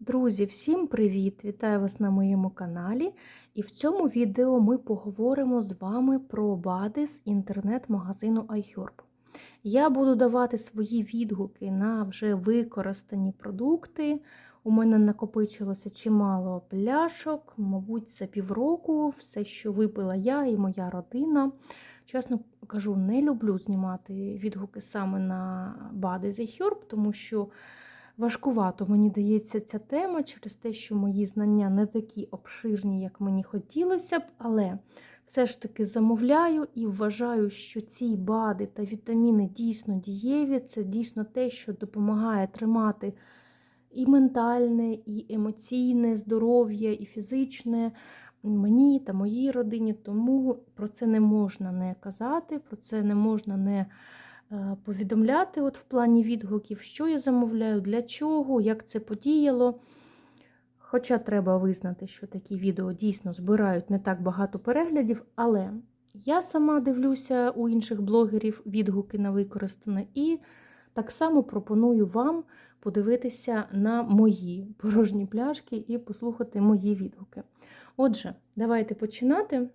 Друзі, всім привіт! Вітаю вас на моєму каналі. І в цьому відео ми поговоримо з вами про БАДи з інтернет-магазину iHerb. Я буду давати свої відгуки на вже використані продукти. У мене накопичилося чимало пляшок, мабуть, за півроку, все, що випила я і моя родина. Чесно кажу, не люблю знімати відгуки саме на БАДи з iHerb, тому що. Важкувато мені дається ця тема через те, що мої знання не такі обширні, як мені хотілося б, але все ж таки замовляю і вважаю, що ці БАДи та вітаміни дійсно дієві. Це дійсно те, що допомагає тримати і ментальне, і емоційне здоров'я, і фізичне мені та моїй родині. Тому про це не можна не казати, про це не можна не. Повідомляти от в плані відгуків, що я замовляю, для чого, як це подіяло. Хоча треба визнати, що такі відео дійсно збирають не так багато переглядів, але я сама дивлюся у інших блогерів відгуки на використане, і так само пропоную вам подивитися на мої порожні пляшки і послухати мої відгуки. Отже, давайте починати.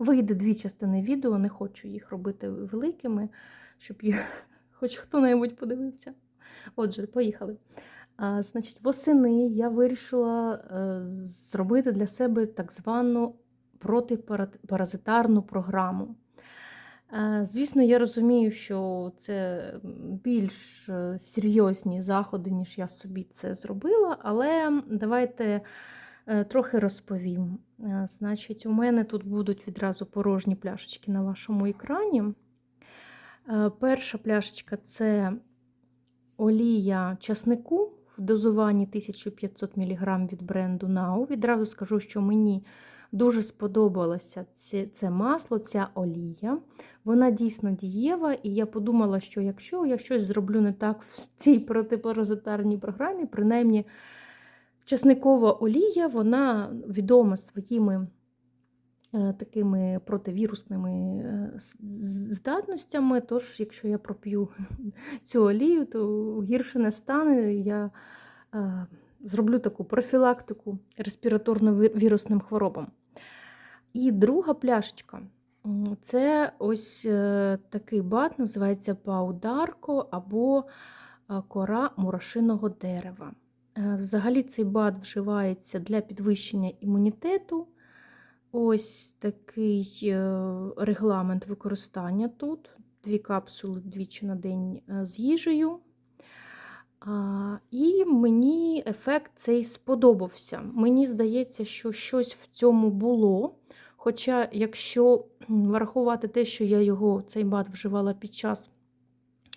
Вийде дві частини відео, не хочу їх робити великими, щоб їх хоч хто-небудь подивився. Отже, поїхали. А, Значить, восени я вирішила е, зробити для себе так звану протипаразитарну програму. Е, звісно, я розумію, що це більш е, серйозні заходи, ніж я собі це зробила, але давайте. Трохи розповім. Значить, у мене тут будуть відразу порожні пляшечки на вашому екрані. Перша пляшечка це олія часнику в дозуванні 1500 мг від бренду Now. Відразу скажу, що мені дуже сподобалося це, це масло, ця олія. Вона дійсно дієва, і я подумала, що якщо я щось зроблю не так в цій протипаразитарній програмі, принаймні. Часникова олія, вона відома своїми е, такими противірусними е, здатностями. Тож, якщо я проп'ю цю олію, то гірше не стане. Я е, зроблю таку профілактику респіраторно-вірусним хворобам. І друга пляшечка це ось такий бат, називається паударко або кора мурашиного дерева. Е, взагалі цей бад вживається для підвищення імунітету. Ось такий е, регламент використання тут. Дві капсули двічі на день е, з їжею. І мені ефект цей сподобався. Мені здається, що щось в цьому було. Хоча, якщо врахувати те, що я його цей бад вживала під час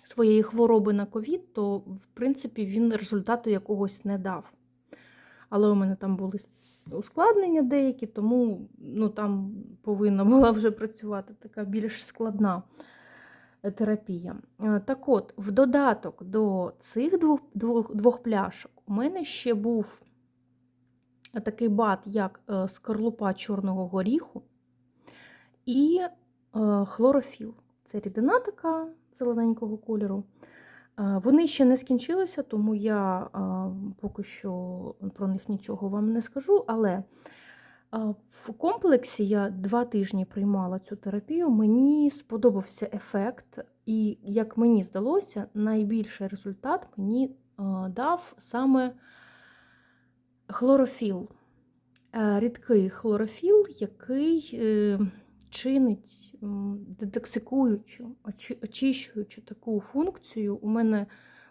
своєї хвороби на ковід, то, в принципі, він результату якогось не дав. Але у мене там були ускладнення деякі, тому ну, там повинна була вже працювати така більш складна е, терапія. Е, так от, в додаток до цих двох, двох, двох пляшок у мене ще був такий бат, як е, скорлупа чорного горіху і хлорофіл. Це рідина така зелененького кольору. Вони ще не скінчилися, тому я поки що про них нічого вам не скажу. Але в комплексі я два тижні приймала цю терапію, мені сподобався ефект, і, як мені здалося, найбільший результат мені дав саме хлорофіл. Рідкий хлорофіл, який е, чинить детоксикуючу, очищуючу таку функцію. У мене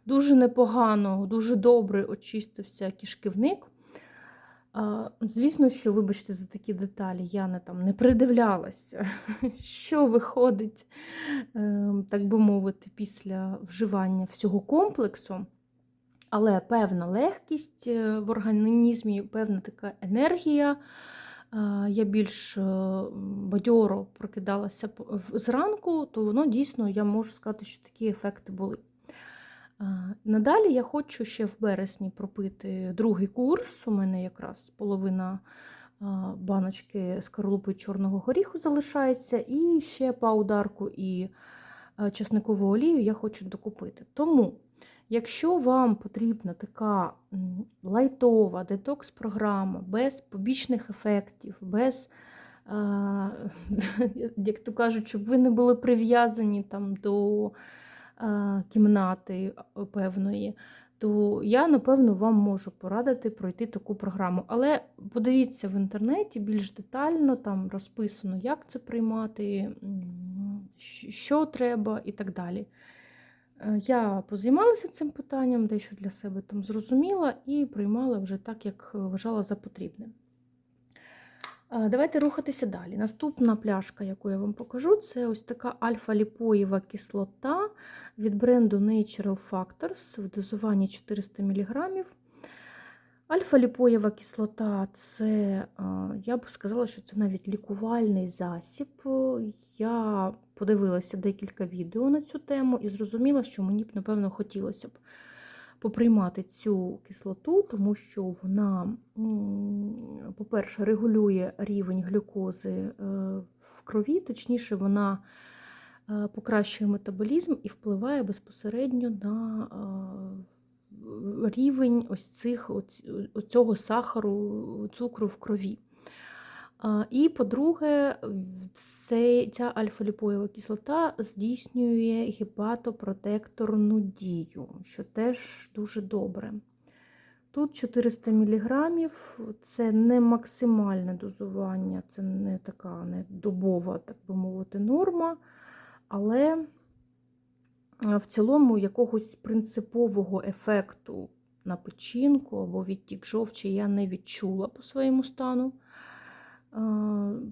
дуже непогано, дуже добре очистився кишківник. Звісно, що, вибачте, за такі деталі, я не там не придивлялася, що виходить, ем, так би мовити, після вживання всього комплексу. Але певна легкість е, в організмі, певна така енергія я більш е, бадьоро прокидалася зранку, то воно дійсно, я можу сказати, що такі ефекти були. Надалі я хочу ще в березні пропити другий курс. У мене якраз половина баночки скорлупи чорного горіху залишається, і ще паударку і чесникову олію я хочу докупити. Тому Якщо вам потрібна така лайтова детокс-програма без побічних ефектів, без, як то кажуть, щоб ви не були прив'язані там до кімнати певної, то я, напевно, вам можу порадити пройти таку програму. Але подивіться в інтернеті більш детально, там розписано, як це приймати, що треба і так далі. Е, Я позаймалася цим питанням, дещо для себе там зрозуміла і приймала вже так, як е, вважала за потрібне. Е, Давайте рухатися далі. Наступна пляшка, яку я вам покажу, це ось така альфа-ліпоєва кислота від бренду Natural Factors в дозуванні 400 мг. Альфа-ліпоєва кислота це, я б сказала, що це навіть лікувальний засіб. Я подивилася декілька відео на цю тему і зрозуміла, що мені б, напевно, хотілося б поприймати цю кислоту, тому що вона, по-перше, регулює рівень глюкози е, в крові, точніше, вона е, покращує метаболізм і впливає безпосередньо на рівень ось цих, оць- оцього сахару, цукру в крові. І, по-друге, ця альфа-ліпоєва кислота здійснює гепатопротекторну дію, що теж дуже добре. Тут 400 мг, це не максимальне дозування, це не така не добова, так би мовити, норма, але в цілому якогось принципового ефекту на печінку або відтік жовчі я не відчула по своєму стану. Е,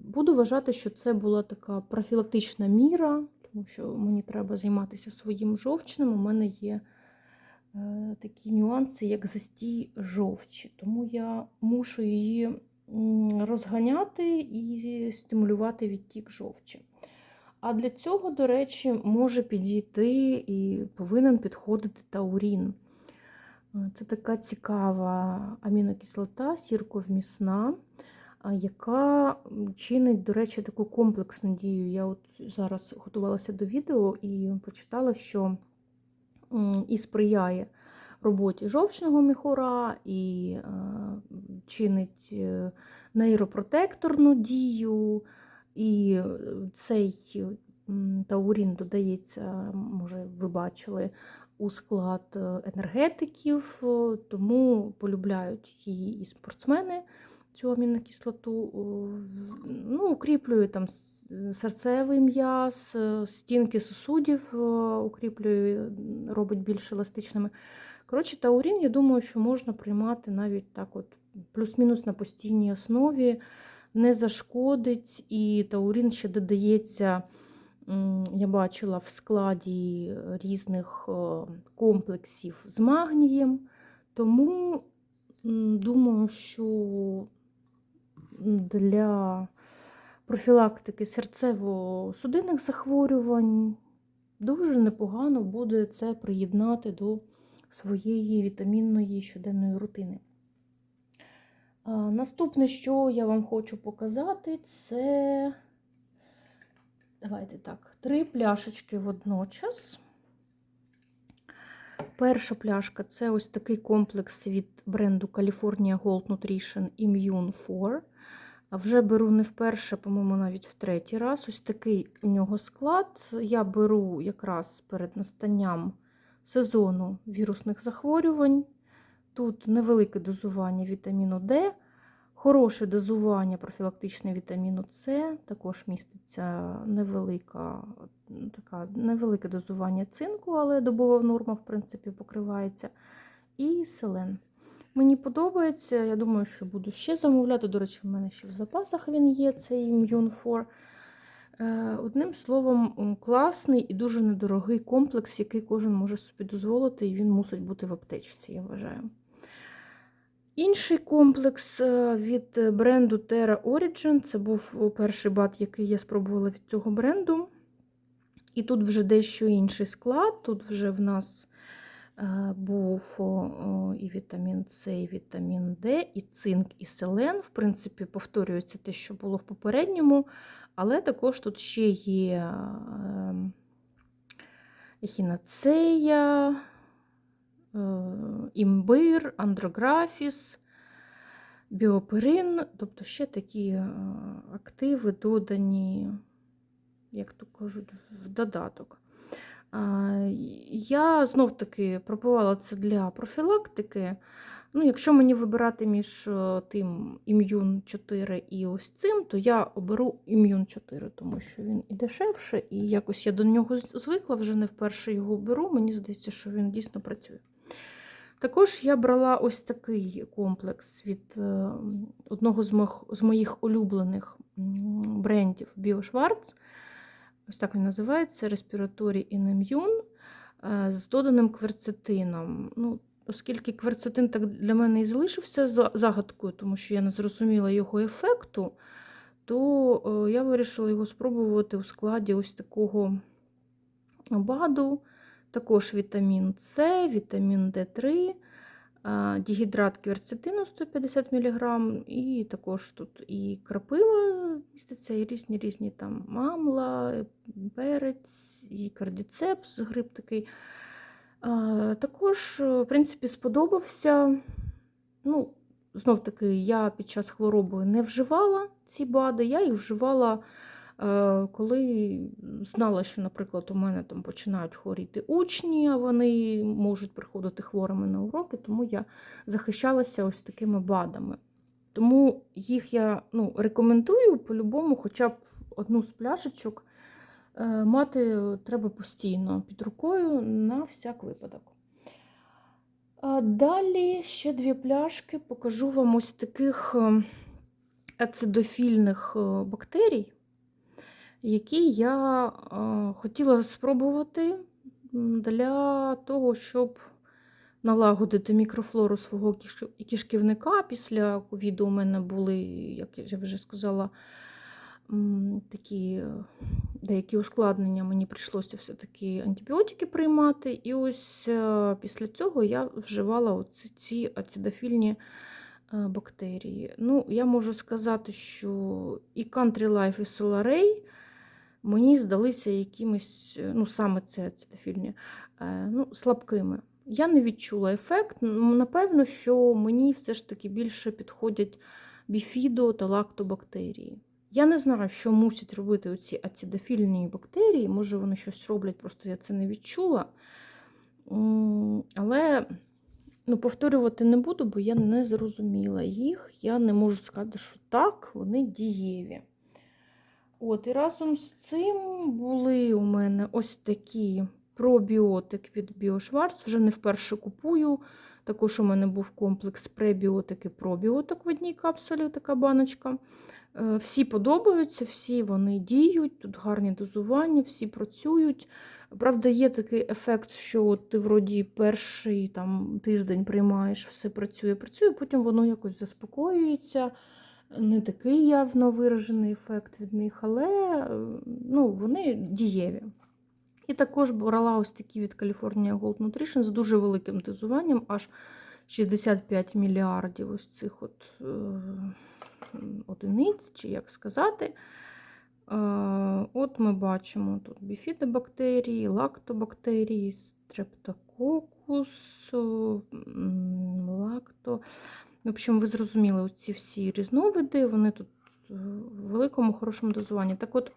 Буду вважати, що це була така профілактична міра, тому що мені треба займатися своїм жовчним. У мене є е, такі нюанси, як застій жовчі, тому я мушу її розганяти і стимулювати відтік жовчі. А для цього, до речі, може підійти і повинен підходити таурін. Е, Це така цікава амінокислота, сірковмісна, яка чинить, до речі, таку комплексну дію. Я от зараз готувалася до відео і почитала, що і сприяє роботі жовчного міхура, і е, чинить е, нейропротекторну дію, і е, цей таурін додається, може, ви бачили, у склад енергетиків, тому полюбляють її і спортсмени цю амінокислоту. Ну, укріплює там серцевий м'яз, е, стінки сосудів е, укріплює, робить більш еластичними. Коротше, таурін, я думаю, що можна приймати навіть так, от плюс-мінус на постійній основі, не зашкодить, і таурін ще додається. Я бачила в складі різних е, комплексів з магнієм, тому думаю, що для профілактики серцево-судинних захворювань дуже непогано буде це приєднати до своєї вітамінної щоденної рутини. Наступне, що я вам хочу показати, це давайте так, три пляшечки водночас. Перша пляшка це ось такий комплекс від бренду California Gold Nutrition Immune 4. А вже беру не вперше, по-моєму, навіть в третій раз. Ось такий у нього склад. Я беру якраз перед настанням сезону вірусних захворювань. Тут невелике дозування вітаміну Д, хороше дозування профілактичне вітаміну С, також міститься невелика, така, невелике дозування цинку, але добова норма, в принципі, покривається. І селен. Мені подобається, я думаю, що буду ще замовляти. До речі, в мене ще в запасах він є, цей Immune 4. Е, Одним словом, класний і дуже недорогий комплекс, який кожен може собі дозволити, і він мусить бути в аптечці, я вважаю. Інший комплекс е, від бренду Terra Origin. Це був перший бат, який я спробувала від цього бренду. І тут вже дещо інший склад. Тут вже в нас е, був о, о, і вітамін С, і вітамін Д, і цинк, і селен. В принципі, повторюється те, що було в попередньому, але також тут ще є е, ехінацея, імбир, андрографіс, біоперин, тобто ще такі е, активи додані, як то кажуть, в додаток. Я знов-таки пропивала це для профілактики. Ну, Якщо мені вибирати між е, тим ім'юн 4 і ось цим, то я оберу ім'юн 4, тому що він і дешевше, і якось я до нього звикла, вже не вперше його беру. Мені здається, що він дійсно працює. Також я брала ось такий комплекс від е, одного з моїх, улюблених брендів BioSchwarz. Ось так він називається in Immune е, з доданим кверцетином. Ну, оскільки кверцетин так для мене і залишився загадкою, тому що я не зрозуміла його ефекту, то е, я вирішила його спробувати у складі ось такого БАДу. Також вітамін С, вітамін Д3, а, дігідрат кверцетину 150 мг, і також тут і крапива міститься, і різні різні там мамла, перець, і кардіцепс, гриб такий. Також, е, в принципі, сподобався. Ну, знов таки, я під час хвороби не вживала ці БАДи, я їх вживала. Е, Коли знала, що, наприклад, у мене там починають хворіти учні, а вони можуть приходити хворими на уроки, тому я захищалася ось такими БАДами. Тому їх я ну, рекомендую по-любому, хоча б одну з пляшечок е, мати треба постійно під рукою на всяк випадок. А Далі ще дві пляшки покажу вам ось таких ацидофільних е, бактерій які я е, хотіла спробувати для того, щоб налагодити мікрофлору свого киш- кишківника. Після ковіду у мене були, як я вже сказала, такі деякі ускладнення. Мені прийшлося все-таки антибіотики приймати. І ось е, після цього я вживала оці, ці ацидофільні е, бактерії. Ну, я можу сказати, що і Country Life, і Solaray мені здалися якимись, е, ну саме це ацидофільні, е, ну, слабкими. Я не відчула ефект. Напевно, що мені все ж таки більше підходять біфідо та лактобактерії. Я не знаю, що мусять робити оці ацидофільні бактерії. Може, вони щось роблять, просто я це не відчула. Але ну, повторювати не буду, бо я не зрозуміла їх. Я не можу сказати, що так, вони дієві. От, і разом з цим були у мене ось такі пробіотик від BioSchwarz. Вже не вперше купую. Також у мене був комплекс пребіотик і пробіотик в одній капсулі, така баночка. Е, Всі подобаються, всі вони діють, тут гарні дозування, всі працюють. Правда, є такий ефект, що ти вроді перший там, тиждень приймаєш, все працює, працює, потім воно якось заспокоюється не такий явно виражений ефект від них, але е, ну, вони дієві. І також брала ось такі від California Gold Nutrition з дуже великим дозуванням, аж 65 мільярдів ось цих от е, одиниць, чи як сказати. Е, От ми бачимо тут біфідобактерії, лактобактерії, стрептококус, лакто. В общем, ви зрозуміли ці всі різновиди, вони тут е, в великому хорошому дозуванні. Так от,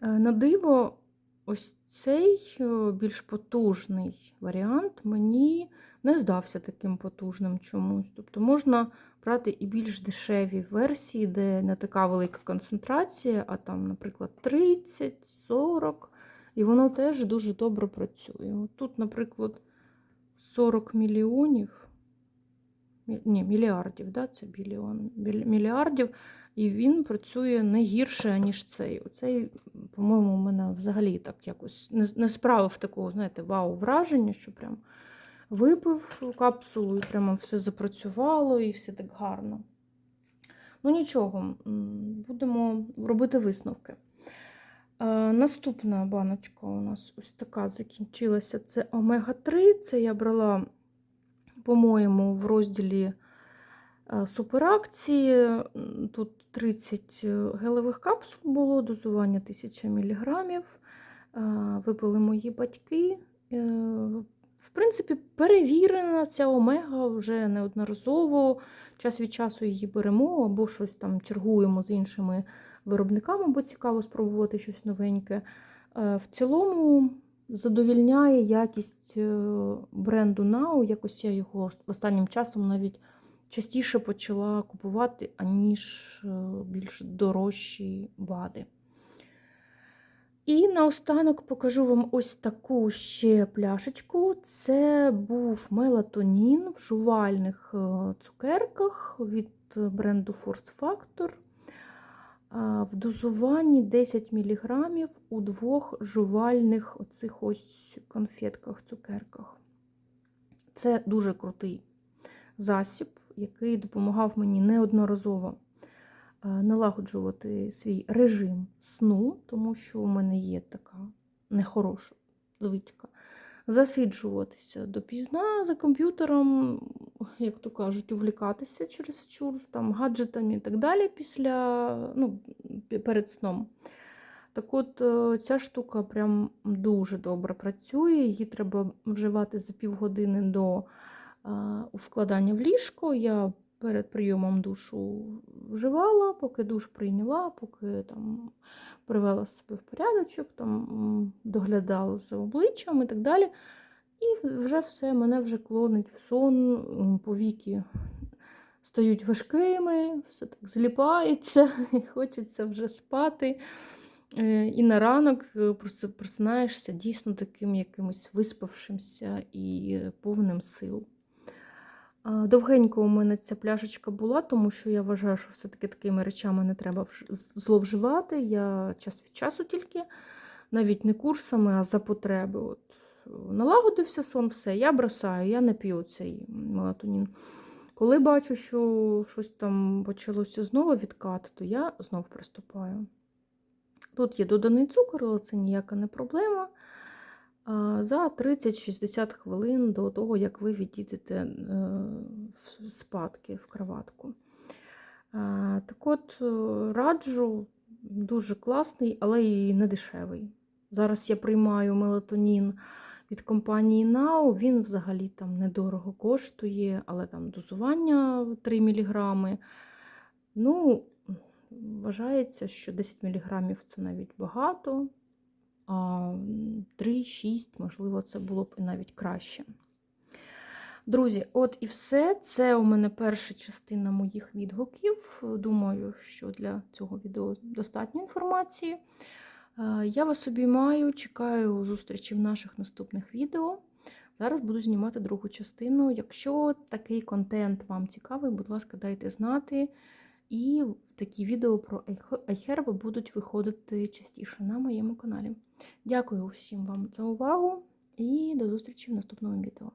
е, на диво, ось цей е, більш потужний варіант мені не здався таким потужним чомусь. Тобто можна брати і більш дешеві версії, де не така велика концентрація, а там, наприклад, 30, 40, і воно теж дуже добре працює. Тут, наприклад, 40 мільйонів. Ні, мільярдів, да, це біліон, мільярдів, і він працює не гірше, ніж цей. Оцей, по-моєму, мене взагалі так якось не, не справив такого, знаєте, вау, враження, що прям випив капсулу і прямо все запрацювало, і все так гарно. Ну нічого, будемо робити висновки. Е, Наступна баночка у нас ось така закінчилася. Це омега-3. Це я брала по-моєму, в розділі е, суперакції. Тут 30 гелевих капсул було, дозування 1000 мг. Випили мої батьки. Е, в принципі, перевірена ця омега вже неодноразово. Час від часу її беремо, або щось там чергуємо з іншими виробниками, бо цікаво спробувати щось новеньке. Е, В цілому задовільняє якість е, бренду Now. Якось я його останнім часом навіть частіше почала купувати, аніж е, більш дорожчі БАДи. І наостанок покажу вам ось таку ще пляшечку. Це був мелатонін в жувальних е, цукерках від бренду Force Factor. В дозуванні 10 мг у двох жувальних оцих ось конфетках, цукерках. Це дуже крутий засіб, який допомагав мені неодноразово налагоджувати свій режим сну, тому що у мене є така нехороша звичка. Засиджуватися допізна за комп'ютером, як то кажуть, увлікатися через чур, там, гаджетами і так далі після, ну, перед сном. Так от, е, ця штука прям дуже добре працює. Її треба вживати за півгодини до вкладання в ліжко. Я перед прийомом душу вживала, поки душ прийняла, поки там привела себе в порядочок, там доглядала за обличчям і так далі. І вже все, мене вже клонить в сон, повіки стають важкими, все так зліпається, і хочеться вже спати. Е, І на ранок е, просинаєшся дійсно таким якимось виспавшимся і повним сил. Довгенько у мене ця пляшечка була, тому що я вважаю, що все-таки такими речами не треба зловживати. Я час від часу тільки, навіть не курсами, а за потреби. От, Налагодився сон, все, я бросаю, я не п'ю цей мелатонін. Коли бачу, що щось там почалося знову відкати, то я знов приступаю. Тут є доданий цукор, але це ніяка не проблема за 30-60 хвилин до того, як ви відійдете е, в спадки в кроватку. Так от, е, раджу, дуже класний, але і не дешевий. Зараз я приймаю мелатонін від компанії Now, він взагалі там недорого коштує, але там дозування 3 мг. Ну, вважається, що 10 мг це навіть багато. 3-6, можливо, це було б навіть краще. Друзі, от і все. Це у мене перша частина моїх відгуків. Думаю, що для цього відео достатньо інформації. Я вас обіймаю, чекаю зустрічі в наших наступних відео. Зараз буду знімати другу частину. Якщо такий контент вам цікавий, будь ласка, дайте знати. І такі відео про айхерби будуть виходити частіше на моєму каналі. Дякую всім вам за увагу і до зустрічі в наступному відео.